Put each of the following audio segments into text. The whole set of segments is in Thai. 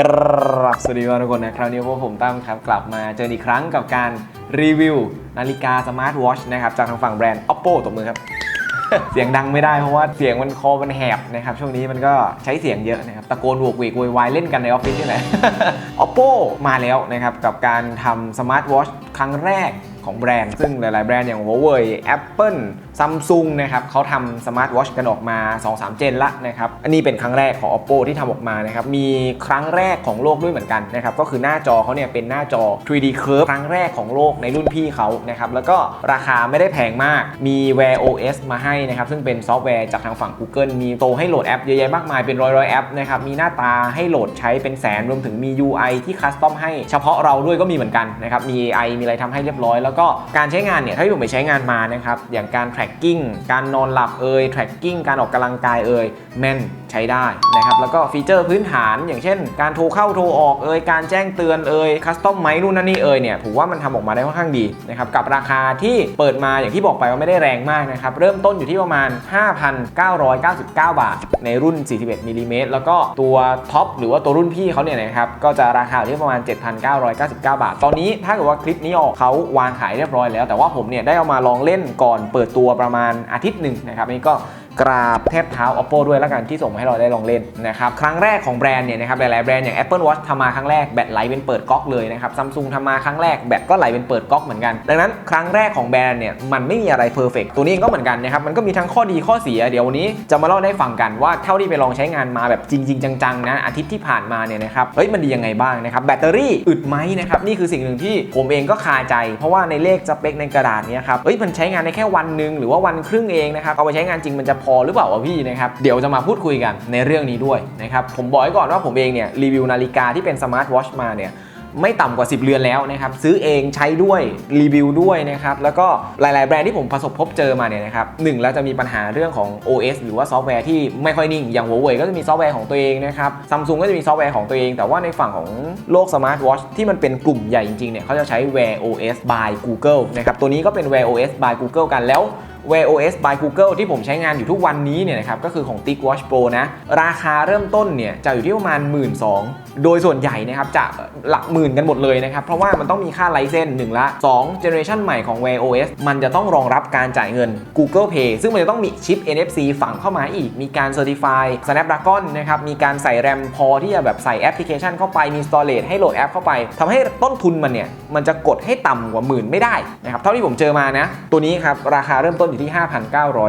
กราบสวัสดีทุกคนนะคราวนี้พวกผมตั้มครับกลับมาเจออีกครั้งกับการรีวิว นาฬิกาสมาร์ทวอชนะครับจากทางฝั่งแบรนด์ oppo ตบมือครับ เสียงดังไม่ได้เพราะว่าเสียงมันคอมันแหบนะครับ ช่วงนี้มันก็ใช้เสียงเยอะนะครับ ตะโกนโวกเวกโวยวายเล่นกันในออฟฟิศนี่แหละ oppo มาแล้วนะครับ กับการทำสมาร์ทวอชครั้งแรก ของแบรนด์ ซึ่งหลาย ๆ แบรนด์อย่าง Huawei Apple Samsung นะครับเขาทำสมาร์ทวอชกันออกมา 2-3 เจนละนะครับ อันนี้เป็นครั้งแรกของ oppo ที่ทำออกมานะครับ มีครั้งแรกของโลกด้วยเหมือนกันนะครับ ก็คือหน้าจอเขาเนี่ยเป็นหน้าจอ 3D Curve ครั้งแรกของโลกในรุ่นพี่เขานะครับ แล้วก็ราคาไม่ได้แพงมาก มี Wear OS มาให้นะครับ ซึ่งเป็นซอฟต์แวร์จากทางฝั่ง Google มีโตให้โหลดแอปเยอะแยะมากมาย เป็นร้อยร้อยๆแอปนะครับ มีหน้าตาให้โหลดใช้เป็นแสน รวมถึงมี UI ที่คัสตอมให้เฉพาะเราด้วยก็มีเหมือนกันนะครับ มี AI มีอะไรทำให้เรียบร้อยแล้วก็การใช้งานเนี่ยถ้าที่ผมไปใช้งานมานะครับอย่างการ tracking การนอนหลับเอ่ย tracking การออกกำลังกายเอ่ยแม่น ช้ได้นะครับแล้วก็ฟีเจอร์พื้นฐาน อย่างเช่น การโทรเข้าโทรออกเอ่ยการแจ้งเตือนเอ่ยคัสตอมไหมนู่นนั่นนี่เอ่ยเนี่ยผมว่ามันทำออกมาได้ค่อนข้างดีนะครับกับราคาที่เปิดมาอย่างที่บอกไปว่าไม่ได้แรงมากนะครับเริ่มต้นอยู่ที่ประมาณ 5,999 บาท ในรุ่น 41มิลลิเมตรแล้วก็ตัวท็อปหรือว่าตัวรุ่นพี่เขาเนี่ยนะครับก็จะราคาที่ประมาณ 7,999 บาท ตอนนี้ถ้าเกิดว่าคลิปนี้ออกเขาวางขายเรียบร้อยแล้ว แต่ว่าผมเนี่ยได้เอามาลองเล่นก่อนเปิดตัวประมาณอาทิตย์หนึ่งนะครับนี่ก็ กราบแทบเท้า oppo ด้วยแล้วกันที่ส่งมาให้เราได้ลองเล่นนะครับครั้งแรกของแบรนด์เนี่ยนะครับหลายๆแบรนด์อย่าง apple watch ทำมาครั้งแรกแบตไหลเป็นเปิดก๊อกเลยนะครับ samsung ทำมาครั้งแรกแบตก็ไหลเป็นเปิดก๊อกเหมือนกัน ดังนั้นครั้งแรกของแบรนด์เนี่ยมันไม่มีอะไรเพอร์เฟกตัวนี้เองก็เหมือนกันนะครับมันก็มีทั้งข้อดีข้อเสียเดี๋ยววันนี้จะมาเล่าได้ฟังกันว่าเท่าที่ไปลองใช้งานมาแบบจริง ๆ จังๆนะอาทิตย์ที่ผ่านมาเนี่ยนะครับเฮ้ยมันดียังไงบ้างนะครับแบตเตอรี่อึดไหมนะครับนี่คือสิ่งหนึ่งที่ผมเองก็คาใจ เพราะว่าในเลขสเปคในกระดาษเนี้ครับเฮ้ยมันใช้งานได้แค่วันหนึ่งหรือว่าวันครึ่งเองนะครับเอาไปใช้งานจริงมันจะพอหรือเปล่าวะพี่นะครับเดี๋ยวจะมาพูดคุยกันในเรื่องนี้ด้วยนะครับผมบอกไว้ก่อนว่าผมเองเนี่ยรีวิวนาฬิกาที่เป็นสมาร์ทวอชมาเนี่ยไม่ต่ำกว่า 10 เรือนแล้วนะครับ ซื้อเองใช้ด้วยรีวิวด้วยนะครับ แล้วก็หลาย ๆ แบรนด์ที่ผมประสบพบเจอมาเนี่ยนะครับหนึ่งแล้วจะมีปัญหาเรื่องของ OS หรือว่าซอฟต์แวร์ที่ไม่ค่อยนิ่ง อย่าง Huawei ก็จะมีซอฟต์แวร์ของตัวเองนะครับซัมซุงก็จะมีซอฟต์แวร์ของตัวเอง แต่ว่าในฝั่งของโลกสมาร์ทวอชที่มันเป็นกลุ่มใหญ่จริง ๆ เนี่ยเขาจะใช้ Wear OS by Google นะครับตัวนี้ก็เป็น Wear OS by Google กันแล้ว Wear OS by Google ที่ผมใช้งานอยู่ทุกวันนี้เนี่ยนะครับก็คือของ TIC Watch Pro นะ ราคาเริ่มต้นเนี่ยจะอยู่ที่ประมาณ 1 2ื่นโดยส่วนใหญ่นะครับจะหลักหมื่นกันหมดเลยนะครับ เพราะว่ามันต้องมีค่าไลเซนส์หนึ่งละ2 Generation ใหม่ของ Wear OS มันจะต้องรองรับการจ่ายเงิน Google Pay ซึ่งมันจะต้องมีชิป NFC ฝังเข้ามาอีก มีการ Certify Snapdragon นะครับมีการใส่แรมพอที่จะแบบใส่แอปพลิเคชันเข้าไปมี Storage ให้โหลดแอปเข้าไปทำให้ต้นทุนมันเนี่ยมันจะกดให้ต่ำกว่าหมื่นไม่ได้นะครับเท่าที่ผมเจอมานะตัวนี้ครับราคาเริ่มต้นอยู่ที่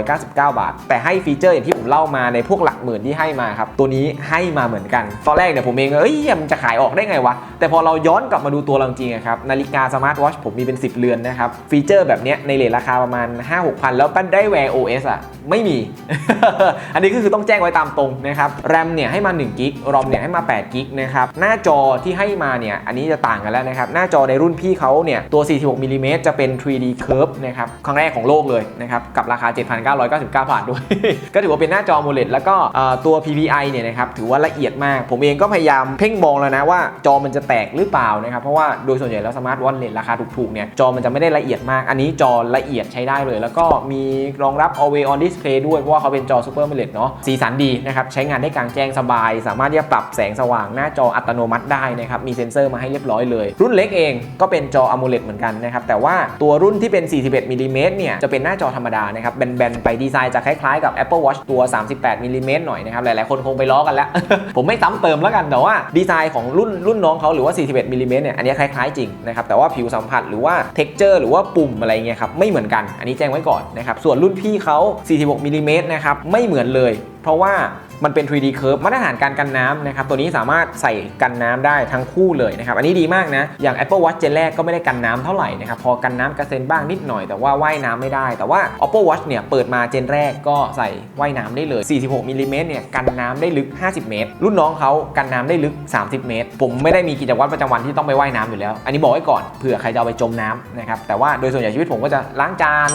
5,999 บาท แต่ให้ฟีเจอร์อย่างที่ผมเล่ามาในพวกหลักหมื่นที่ให้มาครับตัวนี้ให้มาเหมือนกัน ตอนแรกเนี่ยผมเองเอ้ยมันจะขายออกได้ไงวะ แต่พอเราย้อนกลับมาดูตัวเราจริงครับนาฬิกาสมาร์ทวอชผมมีเป็น 10 เรือนนะครับฟีเจอร์แบบเนี้ยในเลทราคาประมาณ 5 6 0 0 0 แล้วก็ได้ Wear OS อะ ไม่มี อันนี้ก็คือต้องแจ้งไว้ตามตรงนะครับแรมเนี่ยให้มา1กิกรอมเนี่ยให้มา8กิกนะครับหน้าจอที่ให้มาเนี่ยอันนี้จะต่างกันแล้วนะครับหน้าจอในรุ่นพี่เขาเนี่ยตัว 46มิลลิเมตรจะเป็น 3D Curve นะครับครั้งแรกของโลกเลยนะครับกับราคา 7,999 บาทด้วย ก็ถือว่าเป็นหน้าจอ AMOLED แล้วก็ตัว PPI เนี่ยนะครับถือว่าละเอียดมาก ผมเองก็พยายามเพ่งมองแล้วนะว่าจอมันจะแตกหรือเปล่านะครับเพราะว่าโดยส่วนใหญ่แล้วสมาร์ทวอทเลทราคาถูกๆเนี่ยจอมันจะไม่ได้ละเอียดมาก อันนี้จอละเอียดใช้ได้เลย แล้วก็มีรองรับ Always on Display ด้วย เพราะว่าเขาเป็นจอ Super AMOLED เนาะสีสันดีนะครับใช้งานได้กลางแจ้งสบาย สามารถที่จะปรับแสงสว่างหน้าจออัตโนมัติได้นะครับมีเซ็นเซอร์มาให้เรียบร้อยเลย รุ่นเล็กเองก็เป็นจอ AMOLED เหมือนกันนะครับแต่ว่าตัวรุ่นที่เป็น 41มิลลิเมตรเนี่ยจะเป็นหน้าจอธรรมดานะครับแบนๆไปดีไซน์จะคล้ายๆกับ Apple Watch ตัว 38มิลลิเมตรหน่อยนะครับหลายๆคนคงไปล้อกันแล้ว ผมไม่ซ้ำเติมแล้วกันแต่ว่าดีไซน์ของรุ่นรุ่นน้องเขาหรือว่า 41มิลลิเมตรเนี่ยอันนี้คล้ายๆจริงนะครับแต่ว่าผิวสัมผัสหรือว่า texture หรือว่าปุ่มอะไรเงี้ยครับไม่เหมือนกันอันนี้แจ้งไว้ก่อนนะครับส่วนรุ่นพี่เขา46มิลลิเมตรนะครับไม่เหมือนเลย เพราะว่า มันเป็น 3D curve มาตรฐานการกันน้ำนะครับตัวนี้สามารถใส่กันน้ำได้ทั้งคู่เลยนะครับอันนี้ดีมากนะอย่าง Apple Watch เจนแรกก็ไม่ได้กันน้ำเท่าไหร่นะครับพอกันน้ำกระเซ็นบ้างนิดหน่อยแต่ว่าว่ายน้ำไม่ได้ แต่ว่า Apple Watch เนี่ยเปิดมาเจนแรกก็ใส่ว่ายน้ำได้เลย 46มิลลิเมตรเนี่ยกันน้ำได้ลึก 50 เมตร รุ่นน้องเขากันน้ำได้ลึก 30 เมตร ผมไม่ได้มีกิจวัตรประจำวันที่ต้องไปว่ายน้ำอยู่แล้ว อันนี้บอกไว้ก่อนเผื่อใครจะเอาไปจมน้ำนะครับแต่ว่าโดยส่วนใหญ่ชีวิตผมก็จะล้างจาน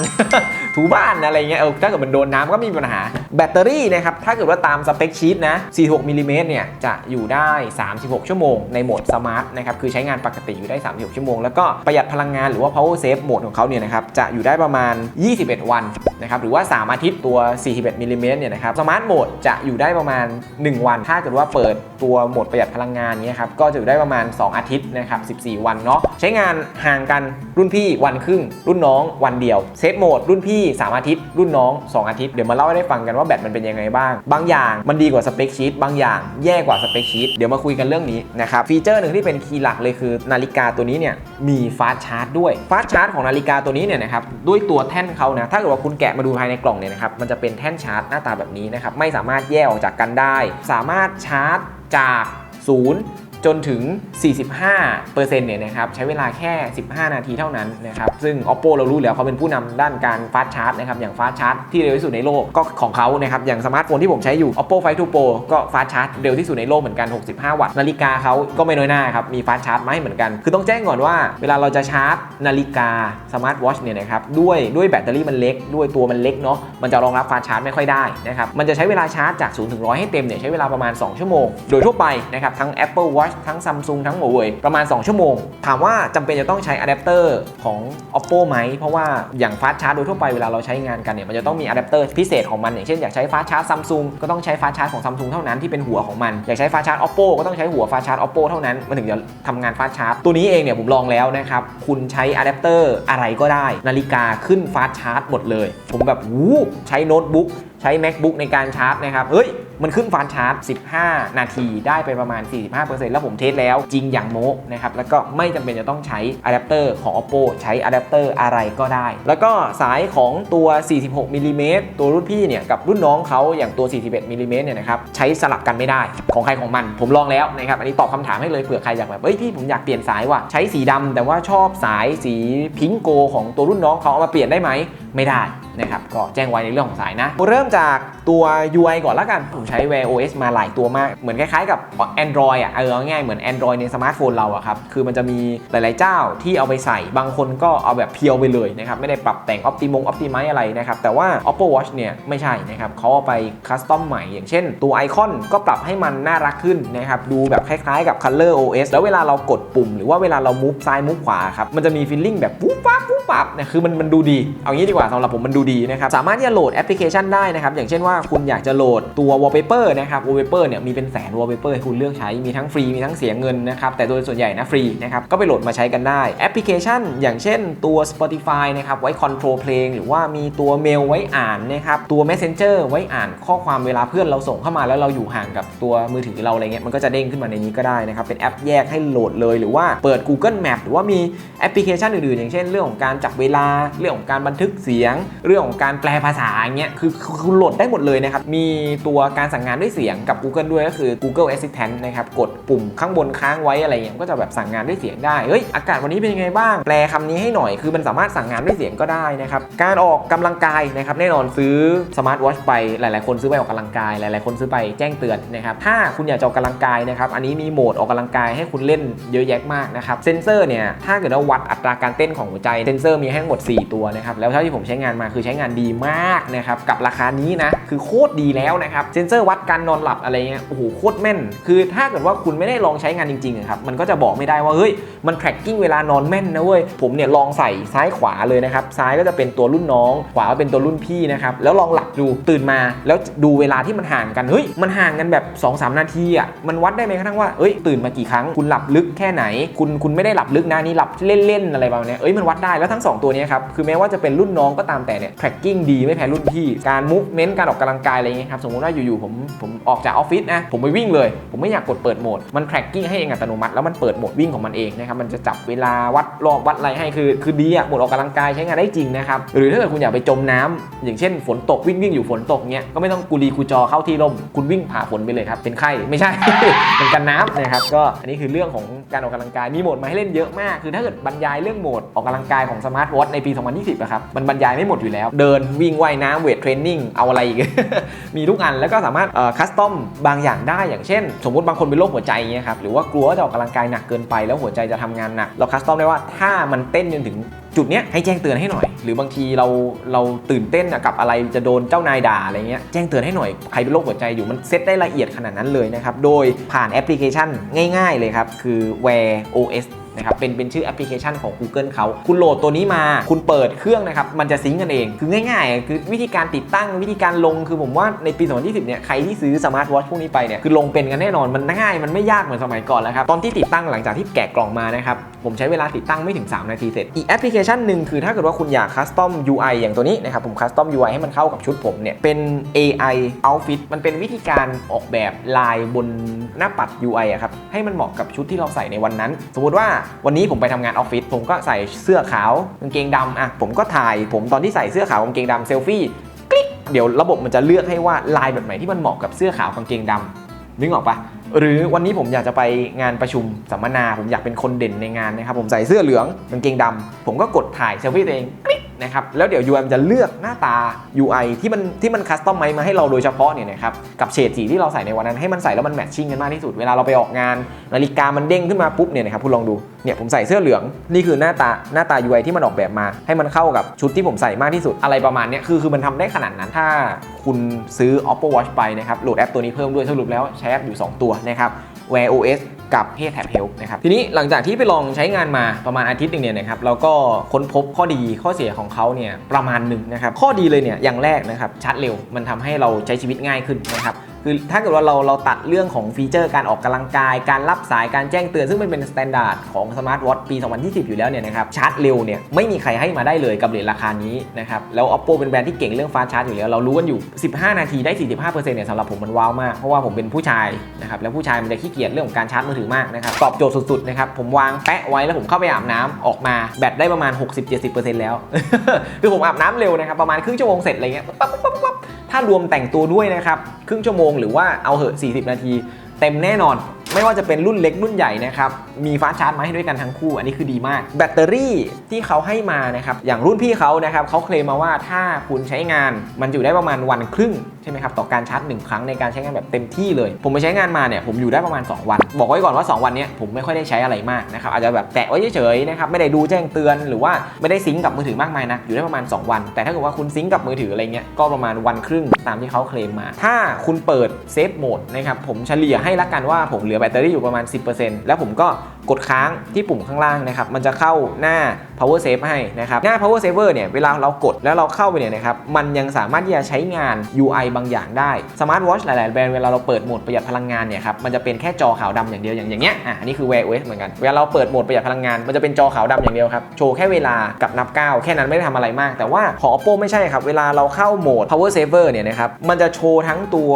ถูบ้านอะไรเงี้ยเออถ้าเกิดมันโดนน้ำก็มมีปัญหาแบตเตอรี่นะครับถ้าเกิดว่าตามสเปคชีตนะ 46มิลลิเมตรเนี่ยจะอยู่ได้ 36 ชั่วโมงในโหมดสมาร์ทนะครับคือใช้งานปกติอยู่ได้ 36 ชั่วโมง แล้วก็ประหยัดพลังงานหรือว่า power save โหมดของเขาเนี่ยนะครับจะอยู่ได้ประมาณ 21 วันนะครับหรือว่า 3 อาทิตย์ตัว 41มิลลิเมตรเนี่ยนะครับสมาร์ทโหมดจะอยู่ได้ประมาณ 1 วัน ถ้าเกิดว่าเปิดตัวโหมดประหยัดพลังงานเนี่ยครับก็จะอยู่ได้ประมาณ 2 อาทิตย์นะครับ 14 วันเนาะใช้งานห่างกันรุ่นพี่วันครึ่ง รุ่นน้องวันเดียวเซฟโหมดรุ่นพี่ 3 อาทิตย์ รุ่นน้อง 2 อาทิตย์เดี๋ยวมาเล่าให้ได้ฟังกันว่าแบตมันเป็นยังไงบ้าง บางอย่างมันดีกว่าสเปคชีตบางอย่างแย่กว่าสเปคชีตเดี๋ยวมาคุยกันเรื่องนี้นะครับฟีเจอร์หนึ่งที่เป็นคีย์หลักเลยคือนาฬิกาตัวนี้เนี่ยมีฟาสชาร์จด้วยฟาสชาร์จของนาฬิกาตัวนี้เนี่ยนะครับด้วยตัวแท่นเขานะถ้าเกิดว่าคุณแกะมาดูภายในกล่องเนี่ยนะครับมันจะเป็นแท่นชาร์จหน้าตาแบบนี้นะครับไม่สามารถแยกออกจากกันได้ สามารถชาร์จจากศูนย์ จนถึง 45%เนี่ยนะครับใช้เวลาแค่ 15 นาทีเท่านั้นนะครับซึ่ง oppo เรารู้แล้วเขาเป็นผู้นำด้านการฟาสชาร์จนะครับอย่างฟาสชาร์จที่เร็วที่สุดในโลกก็ของเขานะครับอย่างสมาร์ทโฟนที่ผมใช้อยู่ oppo find 2 pro ก็ฟาสชาร์จเร็วที่สุดในโลกเหมือนกัน 65 วัตต์นาฬิกาเขาก็ไม่น้อยหน้าครับมีฟาสชาร์จมาให้เหมือนกัน คือต้องแจ้งก่อนว่า เวลาเราจะชาร์จนาฬิกาสมาร์ทวอชเนี่ยนะครับด้วยด้วยแบตเตอรี่มันเล็ก ด้วยตัวมันเล็กเนาะมันจะรองรับฟาสชาร์จไม่ค่อยได้นะครับมันจะใช้เวลาชาร์จจาก0ถึง100ให้เต็มเนี่ยใช้เวลาประมาณ 2 ชั่วโมง โดยทั่วไปนะครับทั้ง Apple Watch ทั้ง Samsung ทั้ง Huawei ประมาณ 2 ชั่วโมง ถามว่าจำเป็นจะต้องใช้อะแดปเตอร์ของ Oppo ไหม เพราะว่าอย่างฟาสชาร์จโดยทั่วไปเวลาเราใช้งานกันเนี่ยมันจะต้องมีอะแดปเตอร์พิเศษของมัน อย่างเช่นอยากใช้ฟาสชาร์จ Samsung ก็ต้องใช้ฟาสชาร์จของ Samsung เท่านั้นที่เป็นหัวของมันอยากใช้ฟาสชาร์จ Oppo ก็ต้องใช้หัวฟาสชาร์จ Oppo เท่านั้นมันถึงจะทำงานฟาสชาร์จตัวนี้เองเนี่ยผมลองแล้วนะครับคุณใช้อะแดปเตอร์อะไรก็ได้ นาฬิกาขึ้นฟาสชาร์จหมดเลย ผมแบบวู้ใช้โน้ตบุ๊กใช้ macbook ในการชาร์จนะครับเฮ้ย มันขึ้นฟาสชาร์จ 15 นาทีได้ไปประมาณ 45%แล้วผมเทสแล้วจริงอย่างโมกนะครับ แล้วก็ไม่จำเป็นจะต้องใช้อะแดปเตอร์ของ oppo ใช้อะแดปเตอร์อะไรก็ได้ แล้วก็สายของตัว 46มิลลิเมตรตัวรุ่นพี่เนี่ยกับรุ่นน้องเขาอย่างตัว 41มิลลิเมตรเนี่ยนะครับใช้สลับกันไม่ได้ของใครของมัน ผมลองแล้วนะครับอันนี้ตอบคำถามให้เลยเผื่อใครอยากแบบเฮ้ยพี่ผมอยากเปลี่ยนสายว่ะใช้สีดำแต่ว่าชอบสายสีพิงโกของตัวรุ่นน้องเขาเอามาเปลี่ยนได้ไหม ไม่ได้นะครับ ก็แจ้งไว้ในเรื่องของสายนะ เริ่มจากตัว UI ก่อนละกัน ผมใช้ Wear OS มาหลายตัวมาก เหมือนคล้ายๆกับ Android อะ เออเอาง่ายๆเหมือน Android ในสมาร์ทโฟนเราอะครับ คือมันจะมีหลายๆเจ้าที่เอาไปใส่ บางคนก็เอาแบบเพียวไปเลยนะครับ ไม่ได้ปรับแต่ง Optimum Optimize อะไรนะครับ แต่ว่า Oppo Watch เนี่ยไม่ใช่นะครับเขาเอาไปคัสตอมใหม่ อย่างเช่น ตัวไอคอนก็ปรับให้มันน่ารักขึ้นนะครับ ดูแบบคล้ายๆกับ Color OS แล้วเวลาเรากดปุ่ม หรือว่าเวลาเรามูฟซ้ายมูฟขวาครับ มันจะมีฟีลลิ่งแบบปุ๊บปั๊บปุ๊บปั๊บเนี่ยคือมันมันดูดี เอางี้ดีกว่าสำหรับผมมันดูดีนะครับ สามารถที่จะโหลดแอปพลิเคชันได้นะครับ อย่างเช่นว่าคุณอยากจะโหลดตัว wallpaper นะครับ wallpaper เนี่ยมีเป็นแสน wallpaper ให้คุณเลือกใช้ มีทั้งฟรี มีทั้งเสียเงินนะครับ แต่โดยส่วนใหญ่นะฟรีนะครับ ก็ไปโหลดมาใช้กันได้ แอปพลิเคชัน อย่างเช่นตัว Spotify นะครับ ไว้ control เพลง หรือว่ามีตัวเมลไว้อ่านนะครับ ตัว Messenger ไว้อ่านข้อความเวลาเพื่อนเราส่งเข้ามาแล้วเราอยู่ห่างกับตัวมือถือเราอะไรเงี้ย มันก็จะเด้งขึ้นมาในนี้ก็ได้นะครับ เป็นแอปแยกให้โหลดเลย หรือว่าเปิด Google Map หรือว่ามีแอปพลิเคชันอื่นๆ อย่างเช่น เรื่องของการจับเวลา เรื่องของการบันทึกเสียง เรื่องของการแปลภาษาอย่างเงี้ยคือคือคุณโหลดได้หมดเลยนะครับ มีตัวการสั่งงานด้วยเสียงกับ Google ด้วยก็คือ Google Assistant นะครับ กดปุ่มข้างบนค้างไว้อะไรเงี้ยก็จะแบบสั่งงานด้วยเสียงได้เฮ้ยอากาศวันนี้เป็นยังไงบ้าง แปลคำนี้ให้หน่อยคือมันสามารถสั่งงานด้วยเสียงก็ได้นะครับ การออกกำลังกายนะครับแน่นอนซื้อสมาร์ทวอชไปหลาย ๆ คนซื้อไปออกกำลังกายหลาย ๆ คนซื้อไปแจ้งเตือนนะครับถ้าคุณอยากจะออกกำลังกายนะครับอันนี้มีโหมดออกกำลังกายให้คุณเล่นเยอะแยะมากนะครับเซนเซอร์เนี่ยถ้าเกิดว่าวัดอัตราการเต้นของหัวใจเซนเซอร์มีให้หมด 4 ตัวนะครับแล้วเท่าที่ผมใช้งานมาคือใช้งานดีมากนะครับกับราคานี้นะคือโคตรดีแล้วนะครับเซนเซอร์วัดการนอนหลับอะไรเงี้ยโอ้โหโคตรแม่น คือถ้าเกิดว่าคุณไม่ได้ลองใช้งานจริงๆอะครับมันก็จะบอกไม่ได้ว่าเฮ้ยมัน tracking เวลานอนแม่นนะเว้ยผมเนี่ยลองใส่ซ้ายขวาเลยนะครับซ้ายก็จะเป็นตัวรุ่นน้อง ขวาเป็นตัวรุ่นพี่นะครับแล้วลองหลับดูตื่นมา แล้วดูเวลาที่มันห่างกันเฮ้ยมันห่างกันแบบ 2-3 นาทีอะมันวัดได้ไหมกระทั่งว่าเอ้ยตื่นมากี่ครั้งคุณหลับลึกแค่ไหน คุณคุณไม่ได้หลับลึกนะนี่หลับเล่นๆอะไรประมาณนี้เอ้ยมันวัดได้แล้วทั้งสองตัวนี้ครับคือแม้ว่าจะเป็นรุ่นน้องก็ตามแต่เนี่ย tracking ดีไม่แพ้รุ่นพี่ การ movement การออกกำลังกายอะไรเงี้ยครับ สมมติว่าอยู่ๆผมผมออกจากออฟฟิศนะ ผมไปวิ่งเลย ผมไม่อยากกดเปิดโหมด มัน tracking ให้เองอัตโนมัติแล้วมันเปิดโหมดวิ่งของมันเองนะครับ มันจะจับเวลาวัดรอบวัดอะไรให้คือ คือดีอะโหมดออกกำลังกายใช้งานได้จริงนะครับ หรือถ้าเกิดคุณอยากไปจมน้ำอย่างเช่นฝนตกวิ่งวิ่งอยู่ฝนตกเงี้ย ก็ไม่ต้องกุลีกูจอเข้าที่ร่ม คุณวิ่งผ่าฝนไปเลยครับ เป็นไข้ไม่ใช่เป็นกันน้ำนะครับ ก็อันนี้คือเรื่องของการออกกำลังกาย มีโหมดมาให้เล่นเยอะมาก คือถ้าเกิดบรรยายเรื่องโหมดออกกำลังกายของสมาร์ทวอทในปี 2020อะครับ มันบรรยายไม่หมดอยู่แล้ว เดินวิ่งว่ายน้ำเวทเทรนนิ่งเอาอะไรอีก มีทุกอันแล้วก็สามารถคัสตอมบางอย่างได้อย่างเช่น สมมติบางคนเป็นโรคหัวใจเงี้ยครับหรือว่ากลัวจะออกกำลังกายหนักเกินไปแล้วหัวใจจะทำงานหนักเราคัสตอมได้ว่าถ้ามันเต้นจนถึงจุดเนี้ยให้แจ้งเตือนให้หน่อย หรือบางทีเราเราตื่นเต้นกับอะไรจะโดนเจ้านายด่าอะไรเงี้ยแจ้งเตือนให้หน่อยใครเป็นโรคหัวใจอยู่มันเซตได้ละเอียดขนาดนั้นเลยนะครับโดยผ่านแอปพลิเคชันง่าย ๆ เลยครับคือ Wear OS นะครับเป็นเป็นชื่อแอปพลิเคชันของ Google เขาคุณโหลดตัวนี้มา คุณเปิดเครื่องนะครับมันจะซิงกันเอง คือง่ายๆ คือวิธีการติดตั้งวิธีการลงคือผมว่าในปี2020เนี่ยใครที่ซื้อสมาร์ทวอทพวกนี้ไปเนี่ยคือลงเป็นกันแน่นอนมันง่ายมันไม่ยากเหมือนสมัยก่อนแล้วครับตอนที่ติดตั้งหลังจากที่แกะกล่องมานะครับผมใช้เวลาติดตั้งไม่ถึง 3 นาทีเสร็จอีกแอปพลิเคชันหนึ่งคือถ้าเกิดว่าคุณอยากคัสตอม UI อย่างตัวนี้นะครับผมคัสตอม UI ให้มันเข้ากับชุดผมเนี่ยเป็น AI Outfit มันเป็นวิธีการออกแบบลายบนหน้าปัด UI อะครับให้มันเหมาะกับชุดที่เราใส่ในวันนั้น สมมติว่าวันนี้ผมไปทำงานออฟฟิศผมก็ใส่เสื้อขาวกางเกงดำอะผมก็ถ่าย ผมตอนที่ใส่เสื้อขาวกางเกงดำเซลฟี่คลิกเดี๋ยวระบบมันจะเลือกให้ว่าลายแบบไหนที่มันเหมาะกับเสื้อขาวกางเกงดำนึกออกปะหรือวันนี้ผมอยากจะไปงานประชุมสัมมนา ผมอยากเป็นคนเด่นในงานนะครับผมใส่เสื้อเหลืองกางเกงดำผมก็กดถ่ายเซลฟี่ตัวเองคลิก นะครับแล้วเดี๋ยว UI มันจะเลือกหน้าตา UI ที่มันที่มันคัสตอมไมมาให้เราโดยเฉพาะเนี่ยนะครับกับเฉดสีที่เราใส่ในวันนั้นให้มันใส่แล้วมันแมทชิ่งกันมากที่สุดเวลาเราไปออกงาน นาฬิกามันเด้งขึ้นมาปุ๊บเนี่ยนะครับคุณลองดูเนี่ยผมใส่เสื้อเหลืองนี่คือหน้าตาหน้าตา UI ที่มันออกแบบมา ให้มันเข้ากับชุดที่ผมใส่มากที่สุดอะไรประมาณนี้คือคือมันทำได้ขนาดนั้นถ้าคุณซื้อ Oppo Watch ไปนะครับโหลดแอปตัวนี้เพิ่มด้วยสรุปแล้วใช้แอปอยู่ 2 ตัวนะครับ Wear OS กับ Hey Tab Health นะครับทีนี้หลังจากที่ไปลองใช้งานมาประมาณอาทิตย์หนึ่งเนี่ยนะครับเราก็ค้นพบข้อดีข้อเสียของเขาเนี่ยประมาณหนึ่งนะครับข้อดีเลยเนี่ยอย่างแรกนะครับชาร์จเร็วมันทำให้เราใช้ชีวิตง่ายขึ้นนะครับ คือถ้าเกิดว่าเราเราตัดเรื่องของฟีเจอร์การออกกำลังกาย การรับสายการแจ้งเตือน ซึ่งมันเป็นสแตนดาร์ดของสมาร์ทวอทปี 2020 อยู่แล้วเนี่ยนะครับชาร์จเร็วเนี่ยไม่มีใครให้มาได้เลยกับเหรียญราคานี้นะครับแล้ว Oppo เป็นแบรนด์ที่เก่งเรื่องฟาสชาร์จอยู่แล้วเรารู้กันอยู่ 15 นาทีได้ 45%เนี่ยสำหรับผมมันว้าวมากเพราะว่าผมเป็นผู้ชายนะครับแล้วผู้ชายมันจะขี้เกียจเรื่องของการชาร์จมือถือมากนะครับตอบโจทย์สุดๆนะครับผมวางแปะไว้แล้วผมเข้าไปอาบน้ำออกมาแบตได้ประมาณ 60-70%แล้วคือผมอาบน้ำเร็วนะครับประมาณครึ่งชั่วโมงเสร็จอะไรเงี้ยปั๊บปั๊บปั๊บถ้ารวมแต่งตัวด้วยนะครับครึ่งชั่วโมงหรือว่าเอาเหอะ40 นาที เต็มแน่นอน ไม่ว่าจะเป็นรุ่นเล็กรุ่นใหญ่นะครับ มีฟ้าชาร์จมาให้ด้วยกันทั้งคู่ อันนี้คือดีมาก แบตเตอรี่ที่เขาให้มานะครับ อย่างรุ่นพี่เขานะครับเขาเคลมมาว่าถ้าคุณใช้งาน มันอยู่ได้ประมาณวันครึ่งใช่ไหมครับต่อการชาร์จหนึ่งครั้งในการใช้งานแบบเต็มที่เลย ผมไปใช้งานมาเนี่ยผมอยู่ได้ประมาณ 2 วัน บอกไว้ก่อนว่า 2 วันเนี้ยผมไม่ค่อยได้ใช้อะไรมากนะครับอาจจะแบบแตะไว้เฉยๆนะครับไม่ได้ดูแจ้งเตือนหรือว่าไม่ได้ซิงกับมือถือมากมายนะอยู่ได้ประมาณ 2 วัน แต่ถ้าเกิดว่าคุณซิงก์กับมือถืออะไรเงี้ยก็ประมาณวันครึ่งตามที่เขาเคลมมา ถ้าคุณเปิดเซฟโหมดนะครับผมเฉลี่ยให้ละกันว่าผมเหลือแบตเตอรี่อยู่ประมาณ 10%แล้วผมก็ กดค้างที่ปุ่มข้างล่างนะครับ มันจะเข้าหน้า power save ให้นะครับ หน้า power saver เนี่ย เวลาเรากดแล้วเราเข้าไปเนี่ยนะครับ มันยังสามารถที่จะใช้งาน UI บางอย่างได้ smart watch หลาย ๆ แบรนด์เวลาเราเปิดโหมดประหยัดพลังงานเนี่ยครับ มันจะเป็นแค่จอขาวดำอย่างเดียวอย่างอย่างเงี้ย อะ อันนี้คือ Wear OS เหมือนกัน เวลาเราเปิดโหมดประหยัดพลังงาน มันจะเป็นจอขาวดำอย่างเดียวครับ โชว์แค่เวลากับนับก้าวแค่นั้นไม่ได้ทำอะไรมาก แต่ว่าของ Oppo ไม่ใช่ครับ เวลาเราเข้าโหมด power saver เนี่ยนะครับ มันจะโชว์ทั้งตัว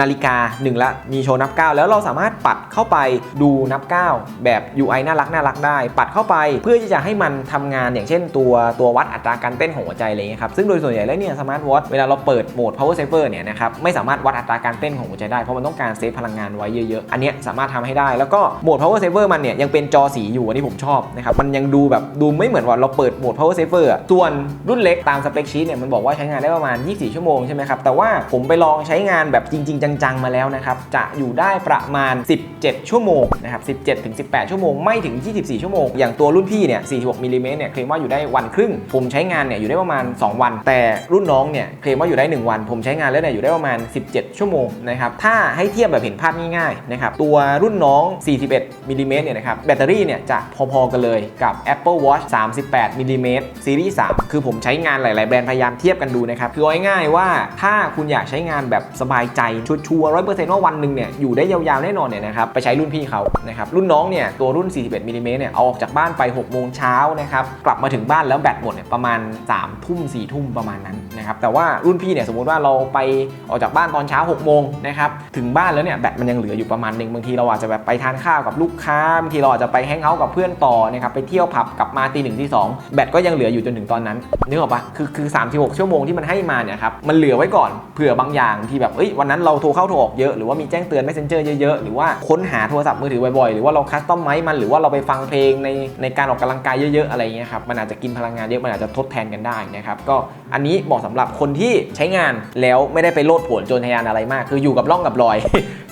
นาฬิกาหนึ่งละมีโชว์นับก้าวแล้วเราสามารถปัดเข้าไปดูนับก้าวแบบ UI น่ารักน่ารักได้ ปัดเข้าไปเพื่อที่จะให้มันทำงานอย่างเช่นตัวตัววัดอัตราการเต้นของหัวใจอะไรเงี้ยครับซึ่งโดยส่วนใหญ่แล้วเนี่ยสมาร์ทวอทเวลาเราเปิดโหมด power saver เนี่ยนะครับไม่สามารถวัดอัตราการเต้นของหัวใจได้เพราะมันต้องการเซฟพลังงานไว้เยอะๆอันนี้สามารถทำให้ได้แล้วก็โหมด power saver มันเนี่ยยังเป็นจอสีอยู่อันนี้ผมชอบนะครับมันยังดูแบบดูไม่เหมือนว่าเราเปิดโหมด power saver ส่วนรุ่นเล็กตามสเปคชีตเนี่ยมันบอกว่าใช้งานได้ประมาณ 24 ชั่วโมงใช่ไหมครับแต่ว่าผมไปลองใช้งานแบบจริง ๆ จังๆมาแล้วนะครับจะอยู่ได้ประมาณ 17 ชั่วโมงนะครับ17-18ชั่วโมง ไม่ถึง 24 ชั่วโมง อย่างตัวรุ่นพี่เนี่ย 46มิลลิเมตรเนี่ยเคลมว่าอยู่ได้วันครึ่ง ผมใช้งานเนี่ยอยู่ได้ประมาณ 2 วัน แต่รุ่นน้องเนี่ยเคลมว่าอยู่ได้ 1 วัน ผมใช้งานแล้วเนี่ยอยู่ได้ประมาณ 17 ชั่วโมงนะครับ ถ้าให้เทียบแบบเห็นภาพง่ายๆนะครับ ตัวรุ่นน้อง 41มิลลิเมตรเนี่ยนะครับ แบตเตอรี่เนี่ยจะพอๆกันเลยกับ Apple Watch 38มิลลิเมตรซีรีส์3คือผมใช้งานหลาย ๆ แบรนด์พยายามเทียบกันดูนะครับ คือง่ายๆว่าถ้าคุณอยากใช้งานแบบสบายใจชัวร์ร้อยเปอร์เซ็นต์ว่าวันหนึ่งเนี่ยอยู่ได้ยาวๆแน่นอนเนี่ยนะครับไปใช้รุ่นพี่เขานะครับรุ่นน้องเนี่ยตัวรุ่น 41มิลลิเมตรเนี่ยเอาออกจากบ้านไป6โมงเช้านะครับกลับมาถึงบ้านแล้วแบตหมดเนี่ยประมาณ3ทุ่ม4ทุ่มประมาณนั้นนะครับแต่ว่ารุ่นพี่เนี่ยสมมติว่าเราไปออกจากบ้านตอนเช้า6โมงนะครับถึงบ้านแล้วเนี่ยแบตมันยังเหลืออยู่ประมาณหนึ่งบางทีเราอาจจะแบบไปทานข้าวกับลูกค้าบางทีเราอาจจะไปแฮงเอาท์กับเพื่อนต่อนะครับไปเที่ยวผับกลับมาตีหนึ่งตีสองแบตก็ยังเหลืออยู่จนถึงตอนนั้นนึกออกปะคือคือ 36 ชั่วโมงที่มันให้มาเนี่ยครับมันเหลือไว้ก่อนเผื่อบางอย่างที่แบบเอ้ยวันนั้นเราโทรเข้าโทรออกเยอะหรือว่ามีแจ้งเตือน messenger เยอะๆหรือว่าค้นหาโทรศัพท์มือถือบ่อยๆหรือว่าเราคัสตอมไมมันหรือว่าเราไปฟังเพลงในในการออกกำลังกายเยอะๆอะไรเงี้ยครับมันอาจจะกินพลังงานเยอะมันอาจจะทดแทนกันได้นะครับก็อันนี้เหมาะสำหรับคนที่ใช้งานแล้วไม่ได้ไปโลดผนโจนทยานอะไรมาก คืออยู่กับร่องกับรอย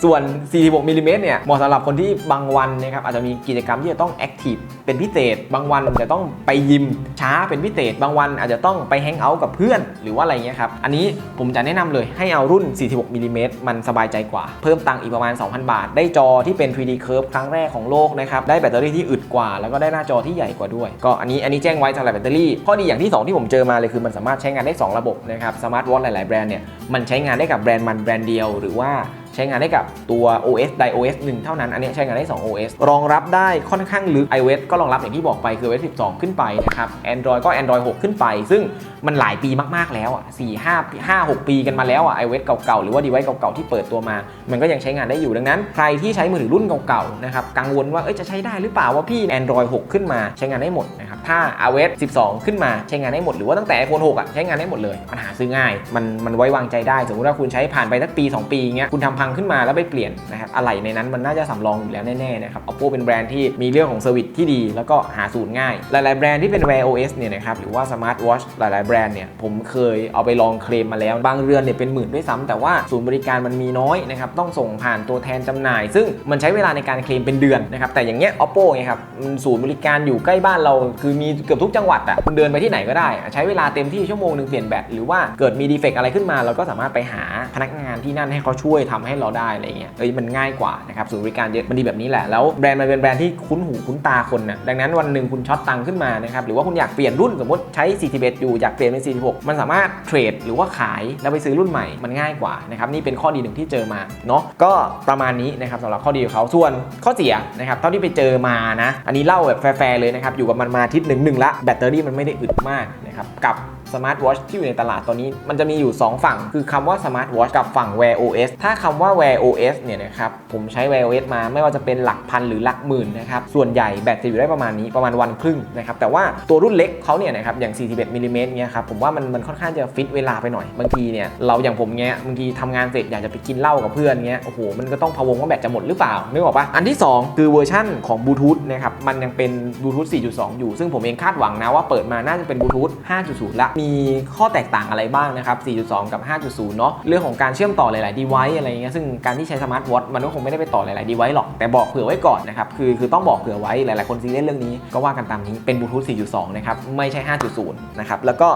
ส่วน 46มิลลิเมตรเนี่ยเหมาะสำหรับคนที่บางวันนะครับอาจจะมีกิจกรรมที่จะต้องแอคทีฟเป็นพิเศษ บางวันจะต้องไปยิมช้าเป็นพิเศษ บางวันอาจจะต้องไปแฮงเอาท์กับเพื่อนหรือว่าอะไรเงี้ยครับอันนี้ผมจะแนะนำเลยให้เอารุ่น 46มิลลิเมตรมันสบายใจกว่า เพิ่มตังค์อีกประมาณ 2,000 บาท ได้จอที่เป็น 3D Curve ครั้งแรกของโลกนะครับได้แบตเตอรี่ที่อึดกว่า แล้วก็ได้หน้าจอที่ใหญ่กว่าด้วย ก็อันนี้อันนี้แจ้งไว้สำหรับแบตเตอรี่ข้อดีอย่างที่ 2 ที่ผมเจอมาเลยคือมันสามารถใช้งานได้ 2 ระบบนะครับสมาร์ทวอทหลาย ๆ แบรนด์เนี่ยมันใช้งานได้กับแบรนด์มันแบรนด์เดียวหรือว่า ใช้งานได้กับตัว OS ใด OS 1 เท่านั้น อันนี้ใช้งานได้ 2 OS รองรับได้ค่อนข้างลึก iOS ก็รองรับอย่างที่บอกไปคือ iOS 12 ขึ้นไปนะครับ Android ก็ Android 6 ขึ้นไป ซึ่งมันหลายปีมากๆแล้วอะ4 5 5 6 ปีกันมาแล้วอะ iOS เก่าๆ หรือว่า device เก่าๆ ที่เปิดตัวมา มันก็ยังใช้งานได้อยู่ดังนั้น ใครที่ใช้มือถือรุ่นเก่าๆ นะครับ กังวลว่าเอ้ยจะใช้ได้หรือเปล่าว่าพี่ Android 6 ขึ้นมาใช้งานได้หมดนะครับ ถ้า iOS 12 ขึ้นมาใช้งานได้หมด หรือว่าตั้งแต่ iPhone 6 อะใช้งานได้หมดเลยปัญหาซื้อง่าย มันมันไว้วางใจได้ สมมติว่าคุณใช้ผ่านไปสักปี 2 ปีเงี้ยคุณทำพังขึ้นมาแล้วไปเปลี่ยนนะครับอะไรในนั้นมันน่าจะสำรองอยู่แล้วแน่ๆนะครับ Oppo เป็นแบรนด์ที่มีเรื่องของเซอร์วิสที่ดี แล้วก็หาศูนย์ง่าย หลายๆแบรนด์ที่เป็น Wear OS เนี่ยนะครับหรือว่า Smart Watch หลายๆแบรนด์เนี่ยผมเคยเอาไปลองเคลมมาแล้ว บางเรือนเนี่ยเป็นหมื่นด้วยซ้ำแต่ว่าศูนย์บริการมันมีน้อยนะครับต้องส่งผ่านตัวแทนจำหน่าย ซึ่งมันใช้เวลาในการเคลมเป็นเดือนนะครับแต่อย่างเงี้ย Oppo ไงครับศูนย์บริการอยู่ใกล้บ้านเรา คือมีเกือบทุกจังหวัดอะคุณเดินไปที่ไหนก็ได้ ใช้เวลาเต็มที่ชั่วโมงหนึ่งเปลี่ยนแบตหรือว่าเกิดมีดีเฟกอะไรขึ้นมาเราก็สามารถไปหาพนักงานที่นั่นให้เขาช่วยทำให้เราได้อะไรเงี้ยเอ้ยมันง่ายกว่านะครับศูนย์บริการเยอะมันดีแบบนี้แหละแล้วแบรนด์มันเป็นแบรนด์ที่คุ้นหูคุ้นตาคนนะดังนั้นวันหนึ่งคุณช็อตตังค์ขึ้นมานะครับหรือว่าคุณอยากเปลี่ยนรุ่นสมมติใช้ 41 อยู่อยากเปลี่ยนเป็น 46 มันสามารถเทรดหรือว่าขายแล้วไปซื้อรุ่นใหม่มันง่ายกว่านะครับนี่เป็นข้อดีหนึ่งที่เจอมาเนาะก็ประมาณนี้นะครับสำหรับข้อดีของเขาส่วนข้อเสียนะครับเท่าที่ไปเจอมานะ อันนี้เล่าแบบแฟร์ๆเลยนะครับอยู่กับมันมาอาทิตย์หนึ่งหนึ่งละแบตเตอรี่มันไม่ได้อึดมากนะครับกับ สมาร์ทวอชที่อยู่ในตลาดตอนนี้ มันจะมีอยู่ 2 ฝั่ง คือคำว่าสมาร์ทวอชกับฝั่ง Wear OS ถ้าคำว่า Wear OS เนี่ยนะครับ ผมใช้ Wear OS มาไม่ว่าจะเป็นหลักพันหรือหลักหมื่นนะครับ ส่วนใหญ่แบตจะอยู่ได้ประมาณนี้ประมาณวันครึ่งนะครับ แต่ว่าตัวรุ่นเล็กเขาเนี่ยนะครับอย่าง 41มิลลิเมตรเนี่ยครับผมว่ามันมันค่อนข้างจะฟิตเวลาไปหน่อยบางทีเนี่ยเราอย่างผมเงี้ยบางทีทำงานเสร็จอยากจะไปกินเหล้ากับเพื่อนเงี้ยโอ้โหมันก็ต้องพะวงว่าแบตจะหมดหรือเปล่านึกออกปะอันที่ 2 คือเวอร์ชั่นของบลูทูธนะครับมันยังเป็นบลูทูธ4.2 อยู่ ซึ่งผมเองคาดหวังนะว่าเปิดมาน่าจะเป็นบลูทูธ5.0ละมีข้อแตกต่างอะไรบ้างนะครับ 4.2 กับ 5.0 เนาะเรื่องของการเชื่อมต่อหลาย ๆ device อะไรเงี้ยซึ่งการที่ใช้สมาร์ทวอทมันก็คงไม่ได้ไปต่อหลาย ๆ device หรอกแต่บอกเผื่อไว้ก่อนนะครับคือคือต้องบอกเผื่อไว้หลาย ๆ คนซีเรียสเรื่องนี้ก็ว่ากันตามนี้เป็นบลูทูธ4.2 นะครับไม่ใช่ 5.0 นะครับแล้วก็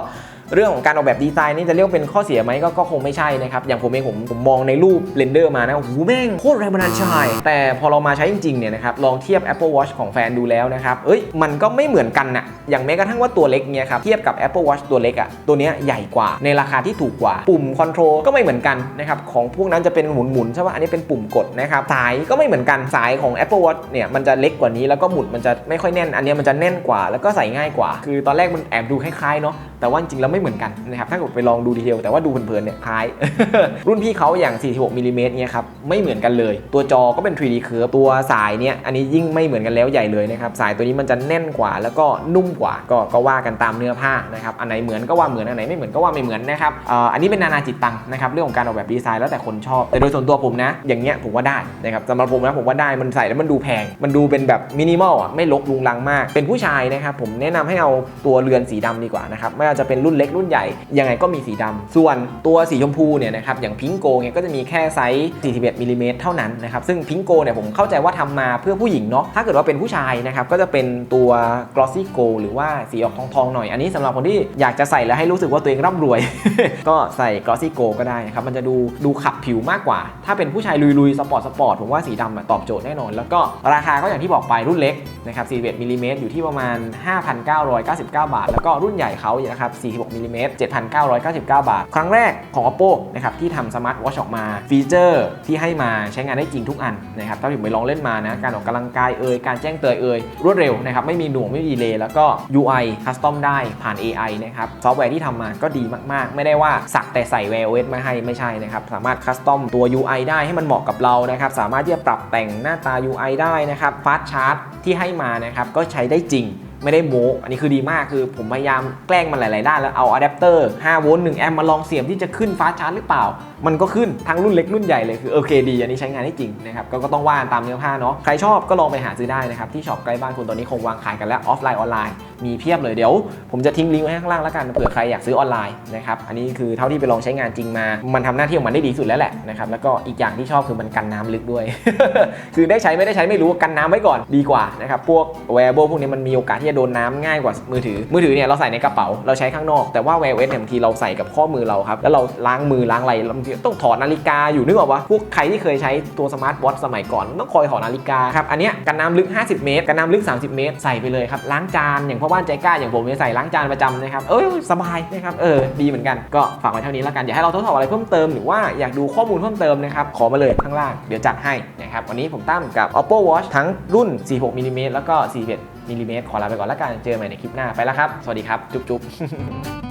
เรื่องของการออกแบบดีไซน์นี่จะเรียกว่าเป็นข้อเสียไหมก็ก็คงไม่ใช่นะครับ อย่างผมเองผมผมมองในรูปเรนเดอร์มานะโอ้โหแม่งโคตรแรงบันดาลใจแต่พอเรามาใช้จริงๆเนี่ยนะครับลองเทียบ Apple Watch ของแฟนดูแล้วนะครับเอ้ยมันก็ไม่เหมือนกันนะอย่างแม้กระทั่งว่าตัวเล็กเนี่ยครับเทียบกับ Apple Watch ตัวเล็กอะตัวเนี้ยใหญ่กว่าในราคาที่ถูกกว่า ปุ่มคอนโทรลก็ไม่เหมือนกันนะครับของพวกนั้นจะเป็นหมุนๆใช่ป่ะอันนี้เป็นปุ่มกดนะครับสายก็ไม่เหมือนกันสายของ Apple Watch เนี่ยมันจะเล็กกว่านี้แล้วก็หมุดมันจะไม่ค่อยแน่น อันเนี้ยมันจะแน่นกว่า แล้วก็ใส่ง่ายกว่า คือตอนแรกมันแอบดูคล้ายๆเนาะ แต่ว่าจริงๆแล้วไม่เหมือนกันนะครับถ้าเกิดไปลองดูดีเทลแต่ว่าดูเพลินๆเนี่ยคล้าย รุ่นพี่เขาอย่าง 46มิลลิเมตรเนี่ยครับไม่เหมือนกันเลย ตัวจอก็เป็น 3D curve ตัวสายเนี่ยอันนี้ยิ่งไม่เหมือนกันแล้วใหญ่เลยนะครับสายตัวนี้มันจะแน่นกว่าแล้วก็นุ่มกว่าก็ก็ว่ากันตามเนื้อผ้านะครับอันไหนเหมือนก็ว่าเหมือนอันไหนไม่เหมือนก็ว่าไม่เหมือนนะครับอ,อันนี้เป็นนานาจิตตังนะครับเรื่องของการออกแบบดีไซน์แล้วแต่คนชอบ แต่โดยส่วนตัวผมนะ อย่างเงี้ยผมว่าได้นะครับสำหรับผมนะผมว่าได้มันใส่แล้วมันดูแพง มันดูเป็นแบบมินิมอลอะไม่ลกลุงลังมาก เป็นผู้ชายนะครับผมแนะนำให้เอาตัวเรือนสีดำดีกว่านะครับไม่ว่าจะเป็นรุ่นเล็กรุ่นใหญ่ ยังไงก็มีสีดำส่วนตัวสีชมพูเนี่ยนะครับอย่างพิงโกเนี่ยก็จะมีแค่ไซส์41มิลลิเมตรเท่านั้นนะครับซึ่งพิงโกเนี่ยผมเข้าใจว่าทำมาเพื่อผู้หญิงเนาะถ้าเกิดว่าเป็นผู้ชายนะครับก็จะเป็นตัว glossy gold หรือว่าสีออกทองๆหน่อย อันนี้สำหรับคนที่อยากจะใส่แล้วให้รู้สึกว่าตัวเองร่ำรวย ก็ใส่ glossy gold ก็ได้นะครับมันจะดูดูขับผิวมากกว่า ถ้าเป็นผู้ชายลุยๆสปอร์ตสปอร์ตผมว่าสีดำตอบโจทย์แน่นอน แล้วก็ราคาก็อย่างที่บอกไปรุ่นเล็กนะครับ41มิลิเมตรอยู่ที่ประมาณ 5,999 บาท แล้วก็รุ่นใหญ่เขานะครับ46มิลลิเมตร7,999 บาท ครั้งแรกของ Oppo นะครับที่ทำสมาร์ทวอชออกมาฟีเจอร์ที่ให้มาใช้งานได้จริงทุกอันนะครับถ้าผมไปลองเล่นมานะการออกกำลังกายเอ่ยการแจ้งเตือนเอ่ยรวดเร็วนะครับไม่มีหน่วงไม่มีดีเลย์แล้วก็ UI คัสตอมได้ผ่าน AI นะครับซอฟต์แวร์ที่ทำมาก็ดีมากๆ ไม่ได้ว่าสักแต่ใส่ Wear OS มาให้ไม่ใช่นะครับสามารถคัสตอมตัว UI ได้ให้มันเหมาะกับเรานะครับสามารถที่จะปรับแต่งหน้าตา UI ได้นะครับฟาสชาร์ตที่ให้มานะครับก็ใช้ได้จริง ไม่ได้โม้อันนี้คือดีมากคือผมพยายามแกล้งมันหลาย ๆ ด้านแล้วเอาอะแดปเตอร์5โวลต์1แอมป์มาลองเสียบที่จะขึ้นฟ้าชาร์จหรือเปล่า มันก็ขึ้นทั้งรุ่นเล็กรุ่นใหญ่เลยคือโอเคดีอันนี้ใช้งานได้จริงนะครับกก็ต้องว่าตามเนื้อผ้าเนาะใครชอบก็ลองไปหาซื้อได้นะครับที่ช็อปใกล้บ้านคุณตอนนี้คงวางขายกันแล้วออฟไลน์ออนไลน์ มีเพียบเลยเดี๋ยว ผมจะทิ้งลิงก์ไว้ข้างล่างแล้วกันเผื่อใครอยากซื้อออนไลน์นะครับอันนี้คือเท่าที่ไปลองใช้งานจริงมา มันทำหน้าที่ของมันได้ดีสุดแล้วแหละนะครับแล้วก็อีกอย่างที่ชอบคือมันกันน้ำลึกด้วย คือได้ใช้ไม่ได้ใช้ไม่รู้กันน้ำไว้ก่อนดีกว่านะครับพวก wearable พวกนี้มันมีโอกาสที่จะโดนน้ำง่ายกว่ามือถือ มือถือเนี่ยเราใส่ในกระเป๋าเราใช้ข้างนอกแต่ว่า wear OS เนี่ยบางทีเราใส่กับข้อมือเราครับแล้วเราล้างมือล้างอะไรบางทีต้องถอดนาฬิกาอยู่นึกออกปะพวกใครที่เคยใช้ตัวสมาร์ทวอทสมัยก่อนต้องคอยถอดนาฬิกาครับอันเนี้ยกันน้ำลึก 50 เมตรกันน้ำลึก 30 เมตร ใส่ไปเลยครับล้างจานอย่างพบ้านใจกล้าอย่างผมเนี่ยใส่ล้างจานประจำนะครับ เอ้ยสบายนะครับ เออ ดีเหมือนกัน ก็ฝากไว้เท่านี้แล้วกัน อยากให้เราทดสอบอะไรเพิ่มเติมหรือว่าอยากดูข้อมูลเพิ่มเติมนะครับ ขอมาเลยข้างล่าง เดี๋ยวจัดให้นะครับ วันนี้ผมตั้มกับ Oppo Watch ทั้งรุ่น 46มิลลิเมตรแล้วก็41มิลลิเมตรขอลาไปก่อนแล้วกัน เจอกันใหม่ในคลิปหน้า ไปแล้วครับ สวัสดีครับ จุ๊บๆ